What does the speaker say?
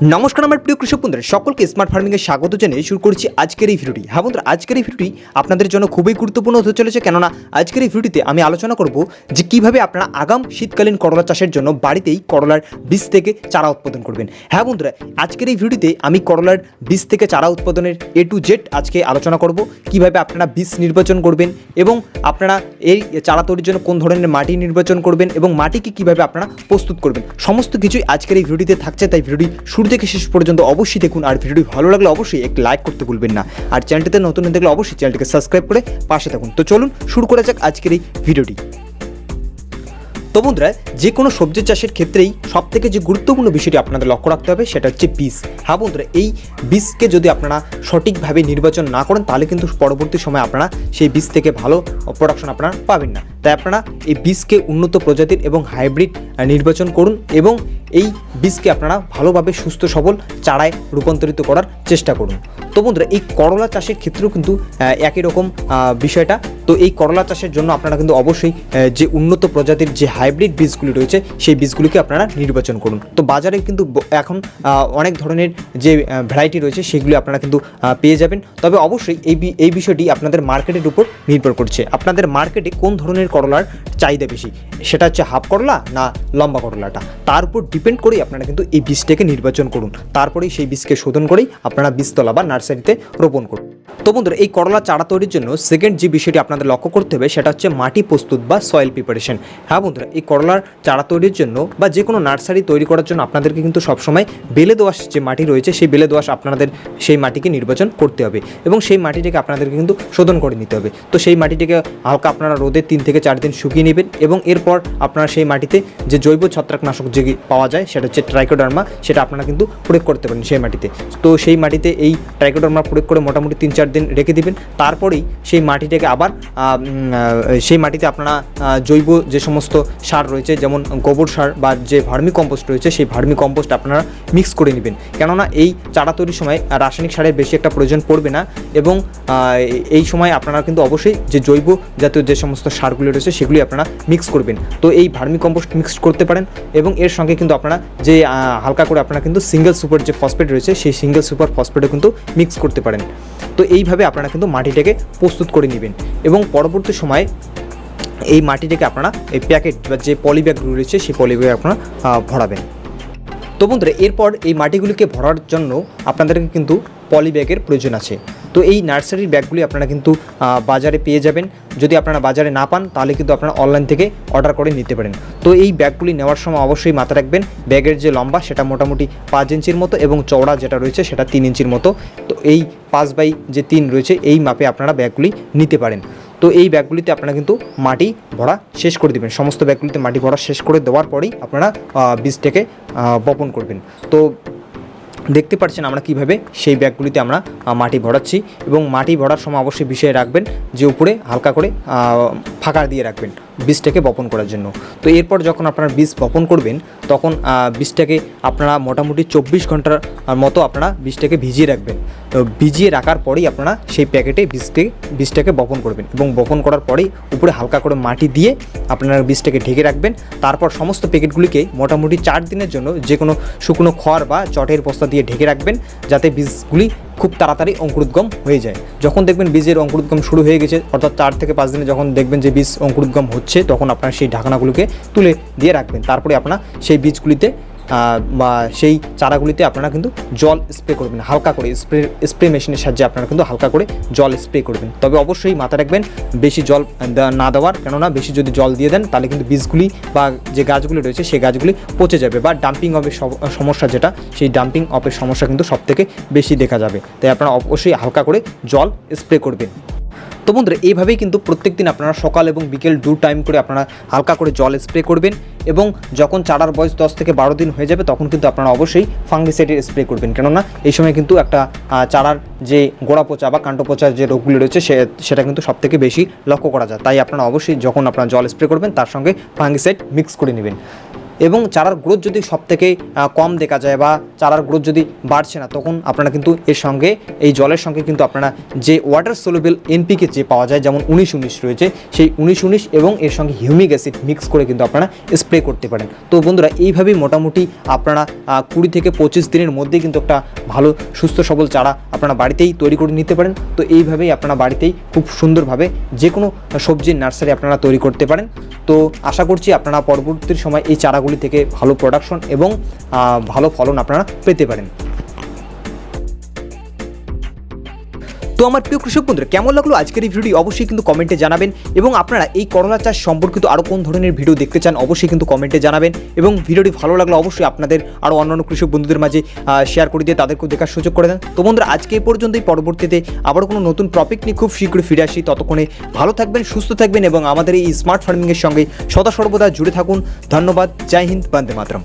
নমস্কার, আমার প্রিয় কৃষক বন্ধুরা, সকলকে স্মার্ট ফার্মিংয়ে স্বাগত জানিয়ে শুরু করছি আজকের এই ভিডিওটি। হ্যাঁ বন্ধুরা, আজকের এই ভিডিওটি আপনাদের জন্য খুবই গুরুত্বপূর্ণ হতে চলেছে, কেননা আজকের এই ভিডিওটিতে আমি আলোচনা করব যে কীভাবে আপনারা আগাম শীতকালীন করলা চাষের জন্য বাড়িতেই করলার বীজ থেকে চারা উৎপাদন করবেন। হ্যাঁ বন্ধুরা, আজকের এই ভিডিওতে আমি করলার বীজ থেকে চারা উৎপাদনের এ টু জেড আজকে আলোচনা করব, কীভাবে আপনারা বীজ নির্বাচন করবেন এবং আপনারা এই চারা তৈরির জন্য কোন ধরনের মাটি নির্বাচন করবেন এবং মাটিকে কীভাবে আপনারা প্রস্তুত করবেন। সমস্ত কিছুই আজকের এই ভিডিওতে থাকছে, তাই ভিডিওটি শুরু থেকে শেষ পর্যন্ত অবশ্যই দেখুন। আর ভিডিওটি ভালো লাগলে অবশ্যই একটি লাইক করতে ভুলবেন না। আর চ্যানেলটিতে নতুন থাকলে অবশ্যই চ্যানেলটিকে সাবস্ক্রাইব করে পাশে থাকুন। তো চলুন, শুরু করা যাক আজকের এই ভিডিওটি। তো বন্ধুরা, যে কোনো সবজি চাষের ক্ষেত্রেই সব থেকে যে গুরুত্বপূর্ণ বিষয়টি আপনাদের লক্ষ্য রাখতে হবে, সেটা হচ্ছে বীজ। হ্যাঁ বন্ধুরা, এই বীজকে যদি আপনারা সঠিকভাবে নির্বাচন না করেন, তাহলে কিন্তু পরবর্তী সময় আপনারা সেই বীজ থেকে ভালো প্রোডাকশন আপনারা পাবেন না। তাই আপনারা এই বীজকে উন্নত প্রজাতির এবং হাইব্রিড নির্বাচন করুন এবং এই বীজকে আপনারা ভালোভাবে সুস্থ, সবল চারায় রূপান্তরিত করার চেষ্টা করুন। তো বন্ধুরা, এই করলা চাষের ক্ষেত্রেও কিন্তু একই রকম বিষয়টা। তো এই করলা চাষের জন্য আপনারা কিন্তু অবশ্যই যে উন্নত প্রজাতির যে হাইব্রিড বীজগুলি রয়েছে, সেই বীজগুলিকে আপনারা নির্বাচন করুন। তো বাজারে কিন্তু এখন অনেক ধরনের যে ভ্যারাইটি রয়েছে, সেগুলি আপনারা কিন্তু পেয়ে যাবেন। তবে অবশ্যই এই এই বিষয়টি আপনাদের মার্কেটের উপর নির্ভর করছে। আপনাদের মার্কেটে কোন ধরনের করলার চাহিদা বেশি? সেটা হচ্ছে হাফ করলা না লম্বা করলাটা? তার উপর করেই আপনারা কিন্তু এই বীজটাকে নির্বাচন করুন। তারপরেই সেই বীজকে শোধন করেই আপনারা বীজতলা বা নার্সারিতে রোপণ করুন। তো বন্ধুরা, এই করলা চারা তৈরির জন্য সেকেন্ড যে বিষয়টি আপনাদের লক্ষ্য করতে হবে, সেটা হচ্ছে মাটি প্রস্তুত বা সয়েল প্রিপারেশন হ্যাঁ বন্ধুরা, এই করলার চারা তৈরির জন্য বা যে কোনো নার্সারি তৈরি করার জন্য আপনাদেরকে কিন্তু সবসময় বেলে দোয়াশ যে মাটি রয়েছে, সেই বেলে দোয়াশ আপনাদের সেই মাটিকে নির্বাচন করতে হবে এবং সেই মাটিটিকে আপনাদেরকে কিন্তু শোধন করে নিতে হবে। তো সেই মাটিটিকে হালকা আপনারা রোদে তিন থেকে চার দিন শুকিয়ে নেবেন এবং এরপর আপনারা সেই মাটিতে যে জৈব ছত্রাকনাশক যে পাওয়া যায়, সেটা হচ্ছে ট্রাইকোডার্মা সেটা আপনারা কিন্তু প্রয়োগ করতে পারেন সেই মাটিতে। তো সেই মাটিতে এই ট্রাইকোডার্মা প্রয়োগ করে মোটামুটি তিন চার দিন রেখে দিবেন। তারপরেই সেই মাটিটাকে আবার সেই মাটিতে আপনারা জৈব যে সমস্ত সার রয়েছে, যেমন গোবর সার বা যে ভার্মি কম্পোস্ট রয়েছে, সেই ভার্মি কম্পোস্ট আপনারা মিক্স করে নেবেন। কেননা এই চারা তৈরির সময় রাসায়নিক সারের বেশি একটা প্রয়োজন পড়বে না এবং এই সময় আপনারা কিন্তু অবশ্যই যে জৈব জাতীয় যে সমস্ত সারগুলি রয়েছে, সেগুলি আপনারা মিক্স করবেন। তো এই ভার্মি কম্পোস্ট মিক্স করতে পারেন এবং এর সঙ্গে কিন্তু আপনারা যে হালকা করে আপনারা কিন্তু সিঙ্গেল সুপার যে ফসফেট রয়েছে, সেই সিঙ্গেল সুপার ফসফেটও কিন্তু মিক্স করতে পারেন। তো এইভাবে আপনারা কিন্তু মাটিটাকে প্রস্তুত করে নেবেন। এবং পরবর্তী সময়ে এই মাটিটাকে আপনারা এই প্যাকেট বা যে পলিব্যাগগুলো রয়েছে, সেই পলিব্যাগে আপনারা ভরাবেন। তো বন্ধুরা, এরপর এই মাটিগুলিকে ভরার জন্য আপনাদেরকে কিন্তু পলি ব্যাগের প্রয়োজন আছে। তো এই নার্সারির ব্যাগগুলি আপনারা কিন্তু বাজারে পেয়ে যাবেন। যদি আপনারা বাজারে না পান, তাহলে কিন্তু আপনারা অনলাইন থেকে অর্ডার করে নিতে পারেন। তো এই ব্যাগগুলি নেওয়ার সময় অবশ্যই মাথায় রাখবেন। ব্যাগের যে লম্বা, সেটা মোটামুটি পাঁচ ইঞ্চির মতো এবং চওড়া যেটা রয়েছে, সেটা তিন ইঞ্চির মতো। তো এই পাঁচ বাই যে তিন রয়েছে, এই মাপে আপনারা ব্যাগগুলি নিতে পারেন। তো এই ব্যাগগুলিতে আপনারা কিন্তু মাটি ভরা শেষ করে দেবেন। সমস্ত ব্যাগগুলিতে মাটি ভরা শেষ করে দেওয়ার পরেই আপনারা বীজটাকে বপন করবেন। তো দেখতে পাচ্ছেন আমরা কীভাবে সেই ব্যাগগুলিতে আমরা মাটি ভরাচ্ছি এবং মাটি ভরার সময় অবশ্যই বিষয়ে রাখবেন যে উপরে হালকা করে ফাঁকা দিয়ে রাখবেন। বীজটাকে বপন করার জন্য। তো এরপর যখন আপনারা বীজ বপন করবেন, তখন বীজটাকে আপনারা মোটামুটি চব্বিশ ঘণ্টার মতো আপনারা বীজটাকে ভিজিয়ে রাখবেন। তো ভিজিয়ে রাখার পরেই আপনারা সেই প্যাকেটে বীজকে, বীজটাকে বপন করবেন এবং বপন করার পরেই উপরে হালকা করে মাটি দিয়ে আপনারা বীজটাকে ঢেকে রাখবেন। তারপর সমস্ত প্যাকেটগুলিকে মোটামুটি চার দিনের জন্য যে কোনো শুকনো খড় বা চটের বস্তা দিয়ে ঢেকে রাখবেন, যাতে বীজগুলি খুব তাড়াতাড়ি অঙ্কুরোদ্গম হয়ে যায়। যখন দেখবেন বীজের অঙ্কুরোদ্গম শুরু হয়ে গেছে, অর্থাৎ চার থেকে পাঁচ দিনে যখন দেখবেন যে বীজ অঙ্কুরোদ্গম হচ্ছে, তখন আপনার সেই ঢাকনাগুলোকে তুলে দিয়ে রাখবেন। তারপরে আপনার সেই বীজগুলিতে সেই চারাগুলিতে আপনারা কিন্তু জল স্প্রে করবেন, হালকা করে স্প্রে স্প্রে মেশিনের সাহায্যে আপনারা কিন্তু হালকা করে জল স্প্রে করবেন। তবে অবশ্যই মাথায় রাখবেন, বেশি জল না দেওয়ার, কেননা বেশি যদি জল দিয়ে দেন, তাহলে কিন্তু বীজগুলি বা যে গাছগুলি রয়েছে, সেই গাছগুলি পচে যাবে বা ডাম্পিং অফের সমস্যা যেটা, সেই ডাম্পিং অফের সমস্যা কিন্তু সব থেকে বেশি দেখা যাবে। তাই আপনারা অবশ্যই হালকা করে জল স্প্রে করবেন। তো বন্ধুরা, এইভাবেই কিন্তু প্রত্যেক দিন আপনারা সকাল এবং বিকেল দু টাইম করে আপনারা হালকা করে জল স্প্রে করবেন এবং যখন চারার বয়স দশ থেকে বারো দিন হয়ে যাবে, তখন কিন্তু আপনারা অবশ্যই ফাঙ্গিসাইডের স্প্রে করবেন। কেননা, এই সময় কিন্তু একটা চারার যে গোড়া পচা বা কাণ্ড পচার যে রোগগুলি রয়েছে সেটা কিন্তু সব থেকে বেশি লক্ষ্য করা যায়। তাই আপনারা অবশ্যই যখন আপনারা জল স্প্রে করবেন, তার সঙ্গে ফাঙ্গিসাইড মিক্স করে নেবেন। এবং চারার গ্রোথ যদি সব থেকে কম দেখা যায় বা চারার গ্রোথ যদি বাড়ছে না, তখন আপনারা কিন্তু এর সঙ্গে, এই জলের সঙ্গে কিন্তু আপনারা যে ওয়াটার সোলুবেল এনপিকে যে পাওয়া যায়, যেমন উনিশ উনিশ রয়েছে, সেই উনিশ উনিশ এবং এর সঙ্গে হিউমিক অ্যাসিড মিক্স করে কিন্তু আপনারা স্প্রে করতে পারেন। তো বন্ধুরা, এইভাবেই মোটামুটি আপনারা কুড়ি থেকে পঁচিশ দিনের মধ্যেই কিন্তু একটা ভালো, সুস্থ, সবল চারা আপনারা বাড়িতেই তৈরি করে নিতে পারেন। তো এইভাবেই আপনারা বাড়িতেই খুব সুন্দরভাবে যে কোনো সবজির নার্সারি আপনারা তৈরি করতে পারেন। তো আশা করছি আপনারা পরবর্তী সময় এই চারাগুলি থেকে ভালো প্রোডাকশন এবং ভালো ফলন আপনারা পেতে পারেন। তো আমার প্রিয় কৃষক বন্ধুরা, কেমন লাগল আজকের এই ভিডিওটি? অবশ্যই কিন্তু কমেন্টে জানাবেন এবং আপনারা এই করলা চাষ সম্পর্কিত আরও কোন ধরনের ভিডিও দেখতে চান, অবশ্যই কিন্তু কমেন্টে জানাবেন এবং ভিডিওটি ভালো লাগলে অবশ্যই আপনাদের আরও অন্যান্য কৃষক বন্ধুদের মাঝে শেয়ার করে দিয়ে তাদেরকেও দেখার সুযোগ করে দেন। তো বন্ধুরা, আজকে এই পর্যন্তই। পরবর্তীতে আবারও কোনো নতুন টপিক নিয়ে খুব শীঘ্রই ফিরে আসি। ততক্ষণে ভালো থাকবেন, সুস্থ থাকবেন এবং আমাদের এই স্মার্ট ফার্মিংয়ের সঙ্গে সদা সর্বদা জুড়ে থাকুন। ধন্যবাদ, জয় হিন্দ, বন্দে মাতরম।